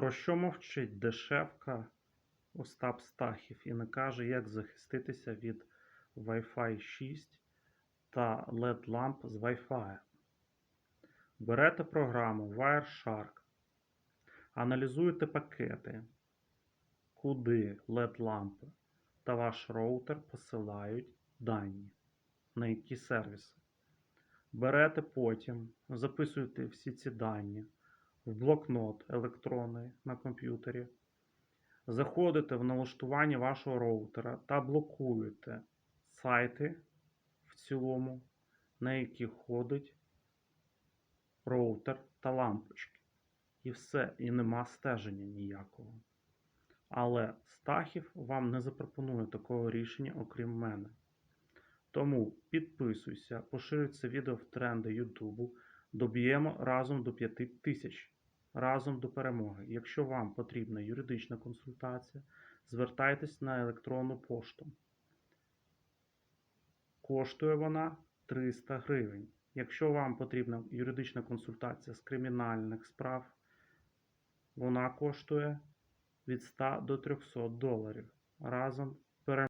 Про що мовчить дешевка Остап Стахів і не каже, як захиститися від Wi-Fi 6 та LED-ламп з Wi-Fi? Берете програму Wireshark, аналізуєте пакети, куди LED-лампи та ваш роутер посилають дані, на які сервіси. Берете потім, записуєте всі ці дані в блокнот електронний на комп'ютері, заходите в налаштування вашого роутера та блокуєте сайти в цілому, на які ходить роутер та лампочки. І все, і нема стеження ніякого. Але Стахів вам не запропонує такого рішення, окрім мене. Тому підписуйся, поширюй це відео в тренди Ютубу. Доб'ємо разом до 5 тисяч. Разом до перемоги. Якщо вам потрібна юридична консультація, звертайтесь на електронну пошту. Коштує вона 300 гривень. Якщо вам потрібна юридична консультація з кримінальних справ, вона коштує від 100 до 300 доларів. Разом